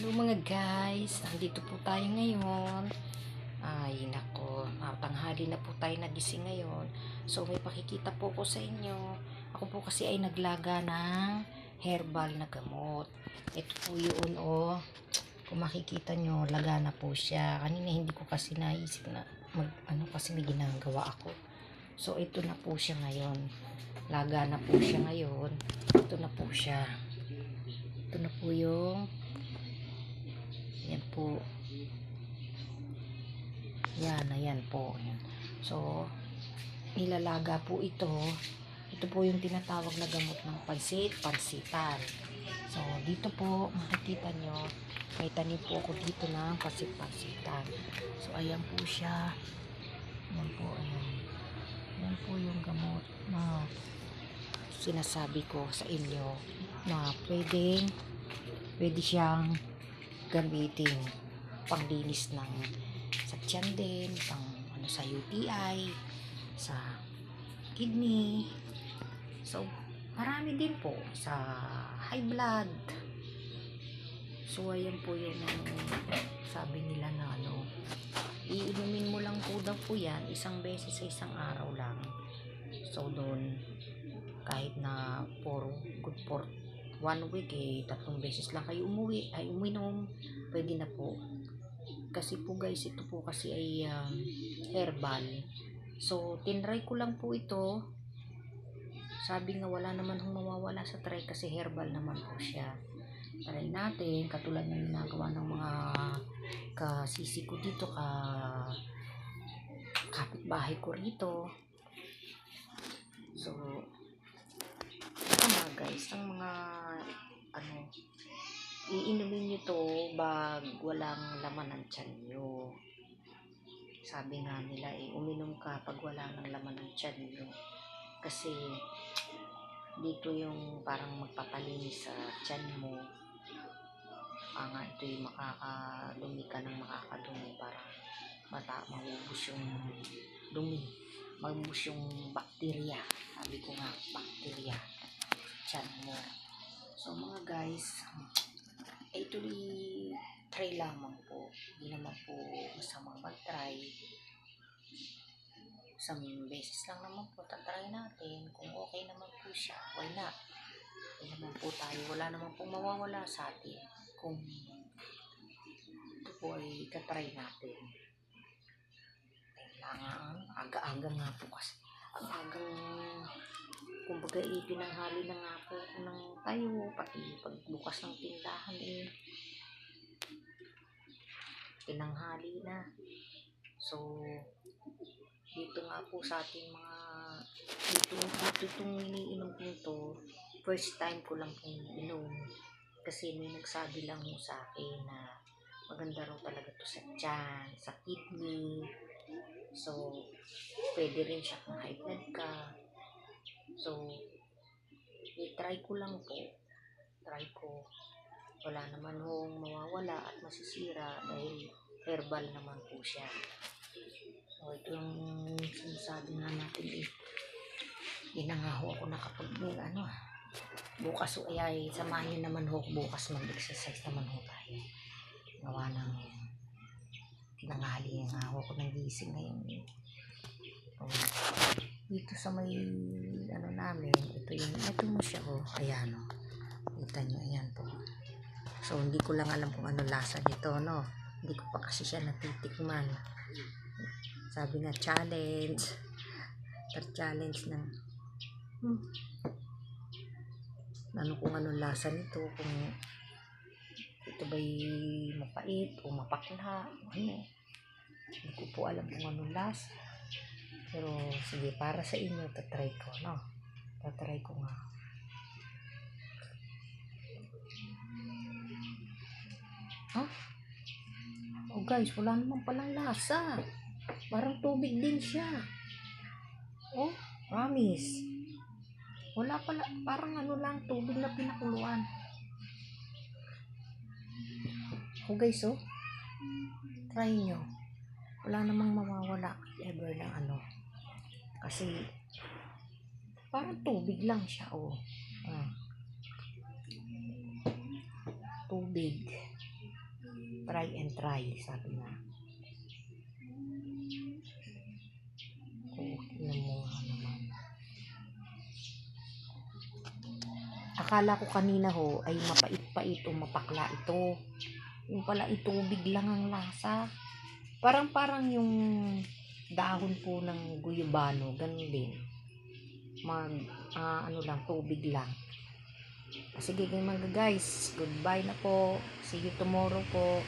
Hello mga guys, nandito po tayo ngayon. Ay nako, ah, tanghali na po tayo nagising ngayon. So may pakikita po ko sa inyo. Ako po kasi ay naglaga ng herbal na gamot. Ito po yun oh. Kung makikita nyo, laga na po siya. Kanina hindi ko kasi naisip na mag, ano kasi may ginagawa ako. So ito na po siya ngayon. Laga na po siya ngayon. Ito na po siya. Ito na po yung po. Yan, ayan po. So, nilalaga po ito. Ito po yung tinatawag na gamot ng pansit, pansitan. So, dito po, makikita nyo, may tanim po ako dito ng pansit, pansitan. So, ayan po siya. Yan po, ayan. Yan po yung gamot na sinasabi ko sa inyo na pwedeng pwede siyang gamitin panglinis ng sa tiyan din, pang ano sa UTI, sa kidney. So, marami din po sa high blood. So, ayan po yun ang sabi nila na ano, iinumin mo lang po daw po yan isang beses sa isang araw lang. So, doon, kahit na for good for one week eh, tatlong beses lang kayo umuwi, ay uminom, pwede na po. Kasi po guys, ito po kasi ay um, herbal. So, tinry ko lang po ito. Sabi nga wala naman hong mawawala sa try kasi herbal naman po siya. Try natin, katulad ng ginagawa ng mga kasisi ko dito, ka kapitbahay ko rito. Iinumin nyo to bag walang laman ng tiyan nyo. Sabi nga nila eh, uminom ka pag wala ng laman ng tiyan nyo. Kasi, dito yung parang magpapalinis sa tiyan mo. Ah nga, ito yung makakadumi ka ng makakadumi para mata, maubos yung dumi. Maubos yung bakterya. Sabi ko nga, bakterya. Tiyan mo. So, mga guys, ito di try lamang po. Hindi naman po masamang mag-try. Isang beses lang naman po, tatry natin. Kung okay naman po siya, why not? Hindi naman po tayo, wala naman po mawawala sa atin. Kung ito po ay katry natin. Kailangan, aga-aga nga po kasi. Ang agang kumbaga ipinanghali na nga po ng tayo, pati pagbukas ng tindahan eh. Tinanghali na. So, dito nga po sa ating mga dito, dito itong iniinom ko ito, first time ko lang pong inom. Kasi may nagsabi lang mo sa akin na maganda raw talaga to sa tiyan, sa kidney. So, pwede rin siya kung high blood ka. So, i-try ko lang po. Try ko. Wala naman hong mawawala at masisira dahil herbal naman po siya. So, ito yung sinasabi nga natin eh. Hindi na nga ho ako nakapag ano bukas ho ay samahin naman ho bukas mag-exercise naman ho tayo. Gawa ng tinanghali nga ako nang gising ngayon eh. So, dito sa may ano namin, ito yung, ito mo siya oh, ayan oh. Kita nyo, ayan po. So, hindi ko lang alam kung ano lasa nito, no? Hindi ko pa kasi siya natitikman. Sabi nga, challenge. Per-challenge ng, hmm, ano kung ano lasa nito, kung ito ba'y mapait o mapakla, ano. Hindi ko po alam kung ano lasa. Pero sige, para sa inyo, tatry ko, no? Tatry ko nga. Ha? Oh guys, wala naman palang lasa. Parang tubig din siya. Oh, promise. Wala pala, parang ano lang, tubig na pinakuluan. Oh guys, oh. Try nyo. Wala namang mawawala ever ng ano. Kasi, parang tubig lang siya, oh. Ah. Tubig. Try and try, sabi nga. Oh, tingnan mo naman. Akala ko kanina ho ay mapait-pait o mapakla ito. Yung pala itubig lang ang lasa. Parang parang yung dahon po ng guyabano, ganun din. Mag, ah, ano lang, tubig lang. Sige, mga guys. Goodbye na po. See you tomorrow po.